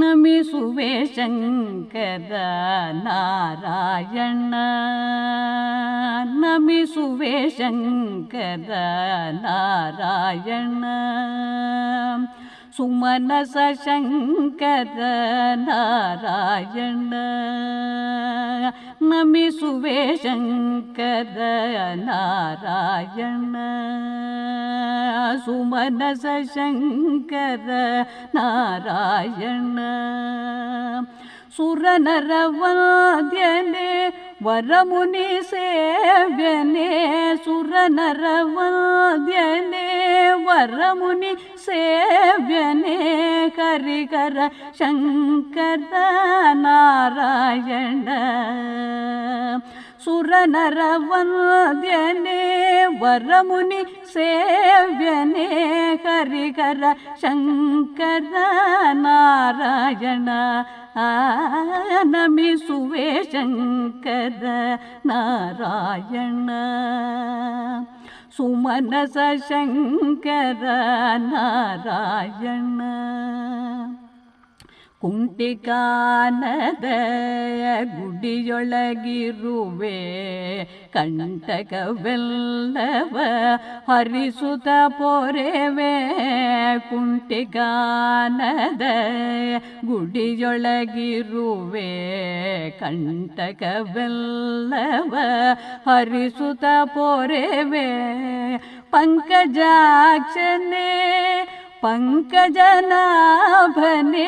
णमिसुवे शङ्कर नारायण नमिसुवे शङ्कर नारायण सुमनस शङ्कर नारायण नमिसुवे शङ्कर नारायण ಸುಮನಸ ಶಂಕರ ನಾರಾಯಣ ಸುರನರವಾದ್ಯನೆ ವರಮುನಿ ಸೇವ್ಯನೆ ಸುರನರವಾದ್ಯನೆ ವರಮುನಿ ಸೇವ್ಯನೆ ಕರಿಕರ ಶಂಕರ ನಾರಾಯಣ सुरनरवन्द्यने वरमुनि सेव्यने करि शङ्कर नारायण आनमि सुवे शङ्कर नारायण। सुमनस शङ्कर नारायण। ಕುಂಟಿಕಾನದ ಗುಡಿಯೊಳಗಿರುವೆ ಕಂಟಕವೆಲ್ಲವ ಹರಿಸುತ್ತ ಪೊರೆವೆ ಕುಂಟಿಕಾನದ ಗುಡಿಯೊಳಗಿರುವೆ ಕಂಟಕವೆಲ್ಲವ ಹರಿಸುತ್ತ ಪೊರೆವೆ. ಪಂಕಜಾಕ್ಷನೇ ಪಂಕಜನಾಭನೆ वने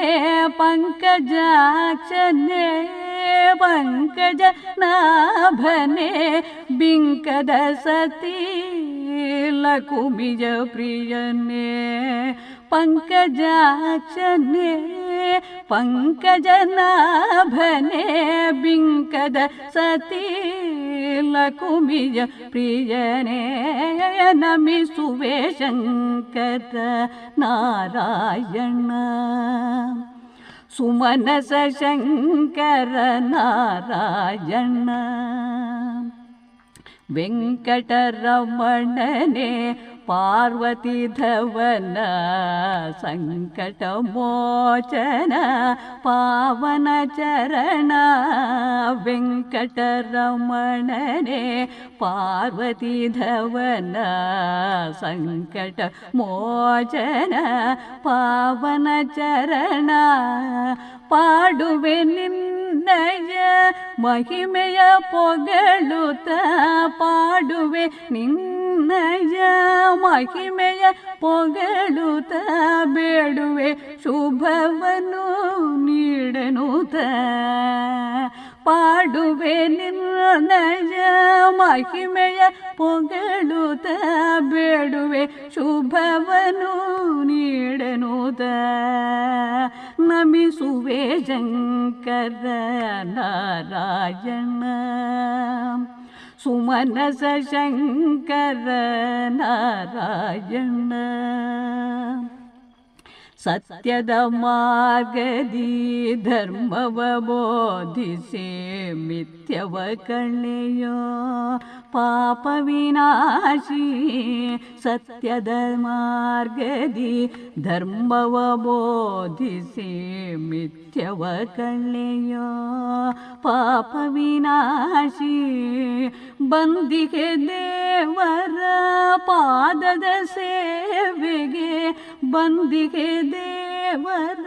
पङ्कजने ये पङ्कजनाभने विङ्कद सती लखुमिज प्रियने पङ्कजाक्षन् पङ्कजनाभने बिङ्कद सती लुमिज प्रियणे नमि सुवेशङ्कद नारायण। சுமனச சங்கர நாராயண வெங்கடரமணனே ಪಾರ್ವತಿ ಧವನ ಸಂಕಟ ಮೋಚನ ಪಾವನ ಚರಣ ವೆಂಕಟರಮಣನೆ ಪಾರ್ವತಿ ಧವನ ಸಂಕಟ ಮೋಚನ ಪಾವನ ಚರಣ ಪಾಡುವೆ ನಿನ್ನಯ ಮಹಿಮೆಯ ಪೊಗಳುತ್ತ ಪಾಡುವೆ ನಿನ್ನಯ ಮಹಿಮೆಯ ಪೊಗಳುತ ಬೇಡುವೆ, ಶುಭವನ್ನು ನೀಡನುತ ಪಾಡುವೆ ನಿರ್ಣಯ ಮಹಿಮೆಯ ಪೊಗಳುತ ಬೇಡುವೆ ಶುಭವನು ನೀಡನುತ ನಮಿಸುವೆ ಶಂಕರ ನಾರಾಯಣ. सुमनसशङ्कर नारायण ಸತ್ಯದ ಮಾರ್ಗದಿ ಧರ್ಮವ ಬೋಧಿಸಿ ಮಿಥ್ಯವ ಕಣ್ಣೆಯೋ. ಪಾಪ ವಿನಾಶಿ ಸತ್ಯದ ಮಾರ್ಗದಿ ಧರ್ಮವ ಬೋಧಿಸಿ ಮಿಥ್ಯವ ಕಣ್ಣೆಯೋ. ಪಾಪ ವಿನಾಶಿ ಬಂದಿಗೆ ದೇವರ ಪಾದದ ಸೇವೆಗೆ ಬಂದಿಗೆ ದೇವರ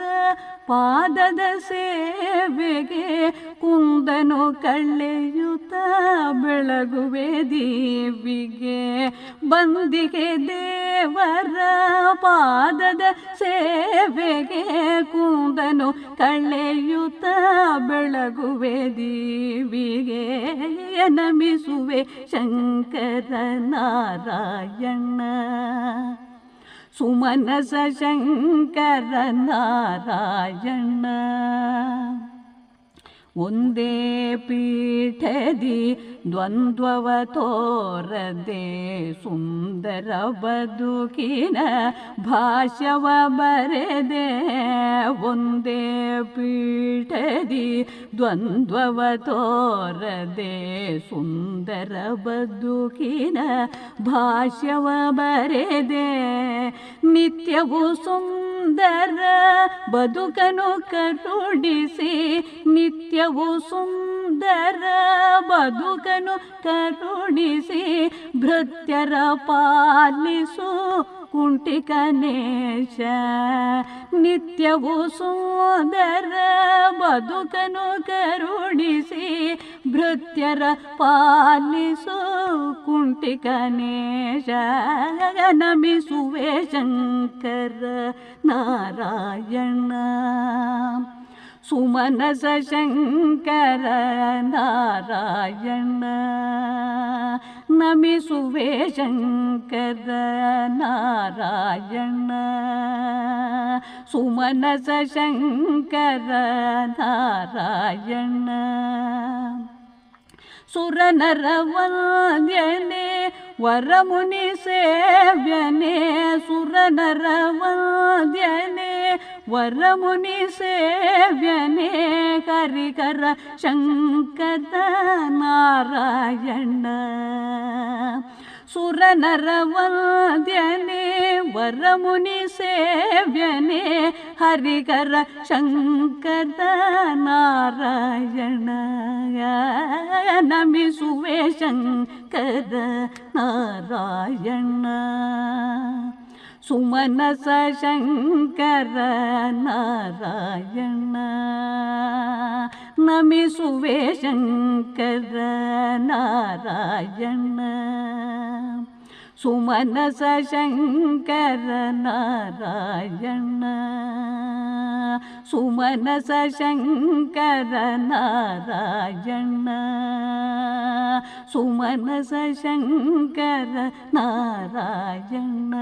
ಪಾದದ ಸೇವೆಗೆ ಕುಂದನು ಕಳ್ಳೆಯುತ ಬೆಳಗುವೆ ದೀವಿಗೆ. ಬಂದಿಗೆ ದೇವರ ಪಾದದ ಸೇವೆಗೆ ಕುಂದನು ಕಳ್ಳೆಯುತ ಬೆಳಗುವೆ ದೀವಿಗೆ. ನಮಿಸುವೆ ಶಂಕರ ನಾರಾಯಣ. ಸುಮನಸ ಶಂಕರ ನಾರಾಯಣ ಒಂದೇ ಪೀಠದಿ ದ್ವಂದ್ವವ ತೋರದೆ ಸುಂದರ ಬದುಕಿನ ಭಾಷವ ಬರೆದೆ, ಒಂದೇ ಪೀಠದಿ ದ್ವಂದ್ವವ ತೋರದೆ ಸುಂದರ ಬದುಕಿನ ಭಾಷ್ಯವ ಬರೆದೆ. ನಿತ್ಯವು ಸುಂದರ ಬದುಕನು ಕರುಣಿಸಿ ನಿತ್ಯವೂ ಸುಂದರ ಬದುಕನು ಕರುಣಿಸಿ ಭೃತ್ಯರ ಪಾಲಿಸು ಕುಂಟಿಕನೇಶ ನಿತ್ಯವೂ ಸೋದರ ಬದುಕನು ಕರುಣಿಸಿ ಭೃತ್ಯರ ಪಾಲಿಸು ಕುಂಟಿಕನೇಶ ನಮಿಸುವೆ ಶಂಕರ ನಾರಾಯಣ. சுமனச சங்கர நாராயண நமிசுவே சங்கர நாராயண சுமனச சங்கர நாராயண சுரநரவல்யனே வரமுனி சேவியனே சுரநரவல்யனே ವರಮುನಿ ಸೇವ್ಯನೆ ಕರಿಕರ ಶಂಕರ ನಾರಾಯಣ ಸುರನರ ವಂದ್ಯನೆ ವರಮುನಿ ಸೇವ್ಯನೆ ಹರಿಕರ ಶಂಕರ ನಾರಾಯಣ ನಮಿಸುವೆ ಶಂಕರ ನಾರಾಯಣ சுமனச சங்கர நாராயண நமி சுவே சங்கர நாராயண சுமனச சங்கர நாராயண சுமனச சங்கர நாராயண சுமனச சங்கர நாராயண